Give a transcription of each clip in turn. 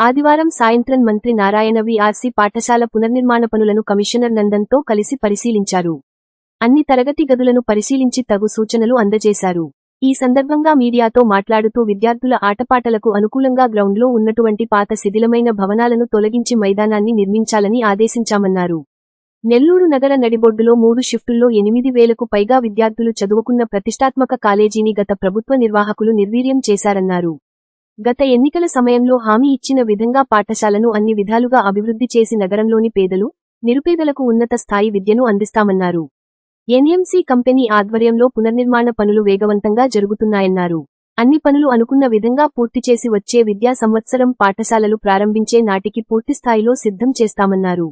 ఆదివారం సాయంత్రం మంత్రి నారాయణ వీఆర్సీ పాఠశాల పునర్నిర్మాణ పనులను కమిషనర్ నందన్తో కలిసి పరిశీలించారు. అన్ని తరగతి గదులను పరిశీలించి తగు సూచనలు అందజేశారు. ఈ సందర్భంగా మీడియాతో మాట్లాడుతూ విద్యార్థుల ఆటపాటలకు అనుకూలంగా గ్రౌండ్లో ఉన్నటువంటి పాత శిథిలమైన భవనాలను తొలగించి మైదానాన్ని నిర్మించాలని ఆదేశించామన్నారు. నెల్లూరు నగర నడిబొడ్డులో మూడు షిఫ్టుల్లో ఎనిమిది వేలకు పైగా విద్యార్థులు చదువుకున్న ప్రతిష్టాత్మక కాలేజీని గత ప్రభుత్వ నిర్వాహకులు నిర్వీర్యం చేశారన్నారు. గత ఎన్నికల సమయంలో హామీ ఇచ్చిన విధంగా పాఠశాలను అన్ని విధాలుగా అభివృద్ధి చేసి నగరంలోని పేదలు నిరుపేదలకు ఉన్నత స్థాయి విద్యను అందిస్తామన్నారు. ఎన్ఎంసీ కంపెనీ ఆధ్వర్యంలో పునర్నిర్మాణ పనులు వేగవంతంగా జరుగుతున్నాయన్నారు. అన్ని పనులు అనుకున్న విధంగా పూర్తి చేసి వచ్చే విద్యా సంవత్సరం పాఠశాలలు ప్రారంభించే నాటికి పూర్తిస్థాయిలో సిద్ధం చేస్తామన్నారు.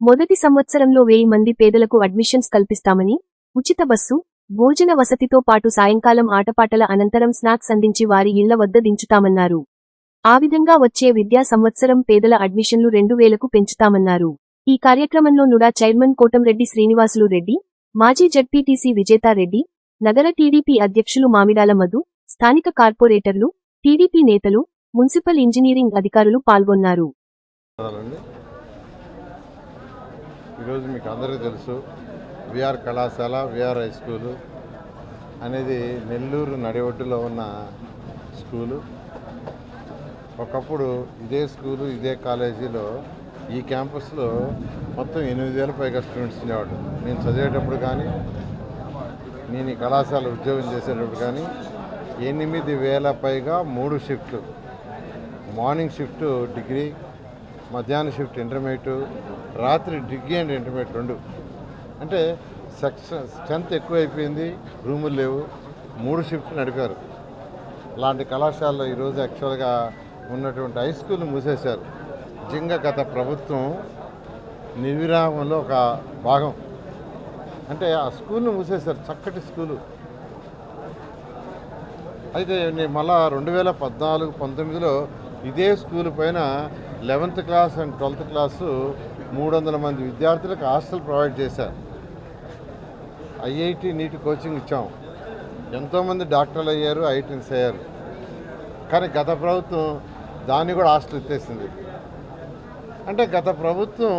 మొదటి సంవత్సరంలో వెయ్యి మంది పేదలకు అడ్మిషన్స్ కల్పిస్తామని ఉచిత బస్సు భోజన వసతితో పాటు సాయంకాలం ఆటపాటల అనంతరం స్నాక్స్ అందించి వారి ఇళ్ళ వద్ద దించుతామన్నారు. ఆ విధంగా వచ్చే విద్యా సంవత్సరం పేదల అడ్మిషన్లు రెండు వేలకు పెంచుతామన్నారు. ఈ కార్యక్రమంలో నుడా చైర్మన్ కోటంరెడ్డి శ్రీనివాసులు రెడ్డి మాజీ జడ్పీటీసీ విజేతారెడ్డి నగర టీడీపీ అధ్యక్షులు మామిడాల మధు స్థానిక కార్పొరేటర్లు టీడీపీ నేతలు మున్సిపల్ ఇంజనీరింగ్ అధికారులు పాల్గొన్నారు. ఈరోజు మీకు అందరికీ తెలుసు విఆర్ కళాశాల విఆర్ హై స్కూలు అనేది నెల్లూరు నడివడ్డులో ఉన్న స్కూలు. ఒకప్పుడు ఇదే స్కూలు ఇదే కాలేజీలో ఈ క్యాంపస్లో మొత్తం ఎనిమిది వేల పైగా స్టూడెంట్స్ ఉండేవాడు నేను చదివేటప్పుడు కానీ నేను ఈ కళాశాల ఉద్యోగం చేసేటప్పుడు కానీ ఎనిమిది వేల పైగా మూడు షిఫ్ట్లు. మార్నింగ్ షిఫ్ట్ డిగ్రీ మధ్యాహ్నం షిఫ్ట్ ఇంటర్మీడియట్ రాత్రి డిగ్రీ అండ్ ఇంటర్మీడియట్ రెండు. అంటే సెక్షన్ స్ట్రెంత్ ఎక్కువైపోయింది రూములు లేవు. మూడు షిఫ్ట్ నడిపారు. అలాంటి కళాశాలలో ఈరోజు యాక్చువల్గా ఉన్నటువంటి హై స్కూల్ మూసేశారు. నిజంగా గత ప్రభుత్వం నివిరామంలో ఒక భాగం. అంటే ఆ స్కూల్ను మూసేశారు చక్కటి స్కూలు. అయితే నేను మళ్ళా రెండు వేల పద్నాలుగు పంతొమ్మిదిలో ఇదే స్కూల్ పైన eleventh class and twelfth class మూడు వందల మంది విద్యార్థులకు హాస్టల్ ప్రొవైడ్ చేశారు. ఐఐటి నీట్ కోచింగ్ ఇచ్చాం. ఎంతోమంది డాక్టర్లు అయ్యారు ఐటీన్స్ అయ్యారు. కానీ గత ప్రభుత్వం దాన్ని కూడా హాస్టల్ ఎత్తేసింది. అంటే గత ప్రభుత్వం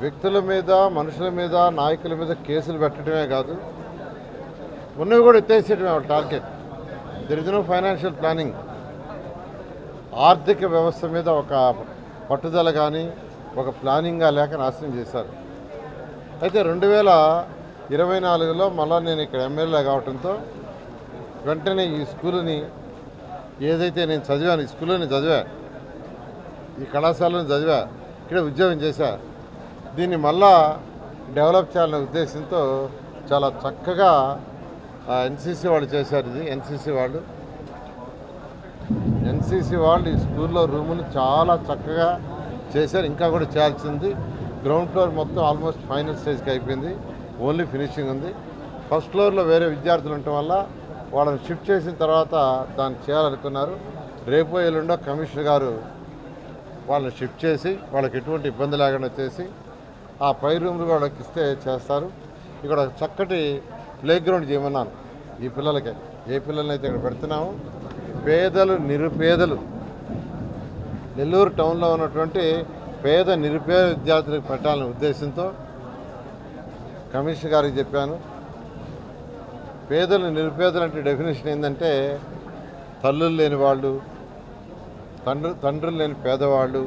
వ్యక్తుల మీద మనుషుల మీద నాయకుల మీద కేసులు పెట్టడమే కాదు ఉన్నవి కూడా ఎత్తేసేయడమే వాళ్ళ target. There is no financial planning ఆర్థిక వ్యవస్థ మీద ఒక పట్టుదల కానీ ఒక ప్లానింగ్గా లేక నాశనం చేశారు. అయితే రెండు వేల ఇరవై నాలుగులో మళ్ళీ నేను ఇక్కడ ఎమ్మెల్యే కావడంతో వెంటనే ఈ స్కూల్ని ఏదైతే నేను చదివాను ఈ స్కూల్లో చదివా ఈ కళాశాలను చదివా ఇక్కడ ఉద్యోగం చేశా దీన్ని మళ్ళా డెవలప్ చేయాలనే ఉద్దేశంతో చాలా చక్కగా ఎన్సీసీ వాళ్ళు చేశారు ఇది ఎన్సీసీ వాళ్ళు. ఎన్సీసీ వాళ్ళు ఈ స్కూల్లో రూములు చాలా చక్కగా చేశారు ఇంకా కూడా చేయాల్సింది. గ్రౌండ్ ఫ్లోర్ మొత్తం ఆల్మోస్ట్ ఫైనల్ స్టేజ్కి అయిపోయింది. ఓన్లీ ఫినిషింగ్ ఉంది. ఫస్ట్ ఫ్లోర్లో వేరే విద్యార్థులు ఉండటం వల్ల వాళ్ళని షిఫ్ట్ చేసిన తర్వాత దాన్ని చేయాలనుకున్నారు. రేపు ఎల్లుండో కమిషనర్ గారు వాళ్ళని షిఫ్ట్ చేసి వాళ్ళకి ఎటువంటి ఇబ్బంది లేకుండా చేసి ఆ పై రూమ్లు వాళ్ళకి ఇస్తే చేస్తారు. ఇక్కడ ఒక చక్కటి ప్లే గ్రౌండ్ చేయమన్నాను ఈ పిల్లలకి. ఏ పిల్లలనైతే అయితే ఇక్కడ పెడుతున్నామో పేదలు నిరుపేదలు. నెల్లూరు టౌన్లో ఉన్నటువంటి పేద నిరుపేద విద్యార్థులకు పెట్టాలనే ఉద్దేశంతో కమిషనర్ గారికి చెప్పాను. పేదలు నిరుపేదలు అంటే డెఫినేషన్ ఏంటంటే తల్లులు లేని వాళ్ళు తండ్రి తండ్రులు లేని పేదవాళ్ళు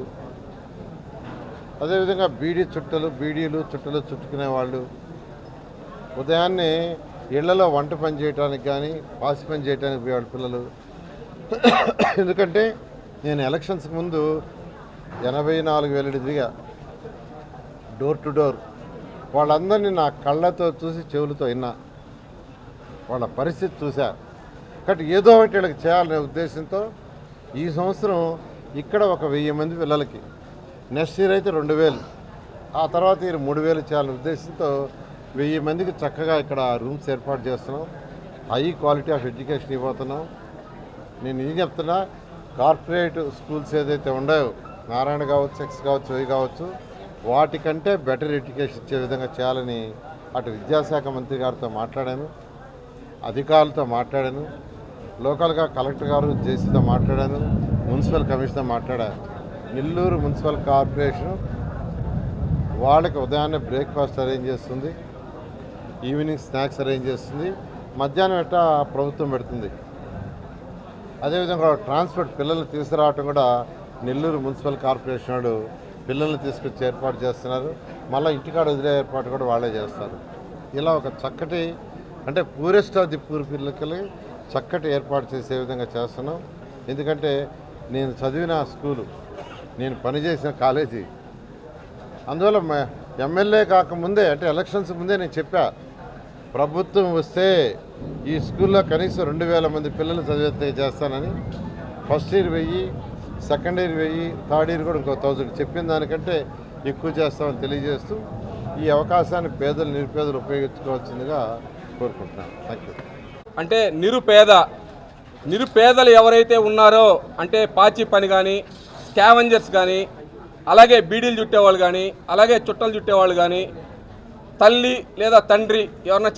అదేవిధంగా బీడీ చుట్టలు బీడీలు చుట్టలు చుట్టుకునే వాళ్ళు ఉదయాన్నే ఇళ్ళలో వంట పని చేయడానికి కానీ పాసి పని చేయడానికి పోయేవాళ్ళు పిల్లలు. ఎందుకంటే నేను ఎలక్షన్స్కి ముందు ఎనభై నాలుగు వేల డిగ్రీగా డోర్ టు డోర్ వాళ్ళందరినీ నా కళ్ళతో చూసి చెవులతో విన్నా. వాళ్ళ పరిస్థితి చూశా. కాబట్టి ఏదో ఒకటి వీళ్ళకి చేయాలనే ఉద్దేశంతో ఈ సంవత్సరం ఇక్కడ ఒక వెయ్యి మంది పిల్లలకి నెక్స్ట్ ఇయర్ అయితే రెండు వేలు. ఆ తర్వాత ఇయర్ మూడు వేలు చేయాలనే ఉద్దేశంతో వెయ్యి మందికి చక్కగా ఇక్కడ రూమ్స్ ఏర్పాటు చేస్తున్నాం. హై క్వాలిటీ ఆఫ్ ఎడ్యుకేషన్ ఇవ్వబోతున్నాం. నేను ఏం చెప్తున్నా కార్పొరేట్ స్కూల్స్ ఏదైతే ఉన్నాయో నారాయణ కావచ్చు ఎక్స్ కావచ్చు అవి కావచ్చు వాటికంటే బెటర్ ఎడ్యుకేషన్ ఇచ్చే విధంగా చేయాలని అటు విద్యాశాఖ మంత్రి గారితో మాట్లాడాను అధికారులతో మాట్లాడాను లోకల్గా కలెక్టర్ గారు జేసీతో మాట్లాడాను మున్సిపల్ కమిషనర్ మాట్లాడాను. నెల్లూరు మున్సిపల్ కార్పొరేషన్ వాళ్ళకి ఉదయాన్నే బ్రేక్ఫాస్ట్ అరేంజ్ చేస్తుంది ఈవినింగ్ స్నాక్స్ అరేంజ్ చేస్తుంది మధ్యాహ్నం ఎట్ట ప్రభుత్వం పెడుతుంది. అదేవిధంగా ట్రాన్స్పోర్ట్ పిల్లలు తీసుకురావటం కూడా నెల్లూరు మున్సిపల్ కార్పొరేషన్ వాడు పిల్లల్ని తీసుకొచ్చి ఏర్పాటు చేస్తున్నారు. మళ్ళీ ఇంటికాడ వదిలే ఏర్పాటు కూడా వాళ్ళే చేస్తారు. ఇలా ఒక చక్కటి అంటే పూరెస్ట్ ఆఫ్ ది పూర్ పిల్లలకి చక్కటి ఏర్పాటు చేసే విధంగా చేస్తున్నాం. ఎందుకంటే నేను చదివిన స్కూలు నేను పనిచేసిన కాలేజీ. అందువల్ల ఎమ్మెల్యే కాకముందే అంటే ఎలక్షన్స్ ముందే నేను చెప్పా ప్రభుత్వం వస్తే ఈ స్కూల్లో కనీసం రెండు వేల మంది పిల్లలు చదివితే చేస్తానని. ఫస్ట్ ఇయర్ వెయ్యి సెకండ్ ఇయర్ వెయ్యి థర్డ్ ఇయర్ కూడా ఇంకో థౌజండ్. చెప్పిన దానికంటే ఎక్కువ చేస్తామని తెలియజేస్తూ ఈ అవకాశాన్ని పేదలు నిరుపేదలు ఉపయోగించుకోవాల్సిందిగా కోరుకుంటున్నాను. థ్యాంక్ యూ అంటే నిరుపేద నిరుపేదలు ఎవరైతే ఉన్నారో అంటే పాచి పని కానీ స్కావెంజర్స్ కానీ అలాగే బీడీలు చుట్టేవాళ్ళు కానీ అలాగే చుట్టలు చుట్టేవాళ్ళు కానీ తల్లి లేదా తండ్రి ఎవరన్నా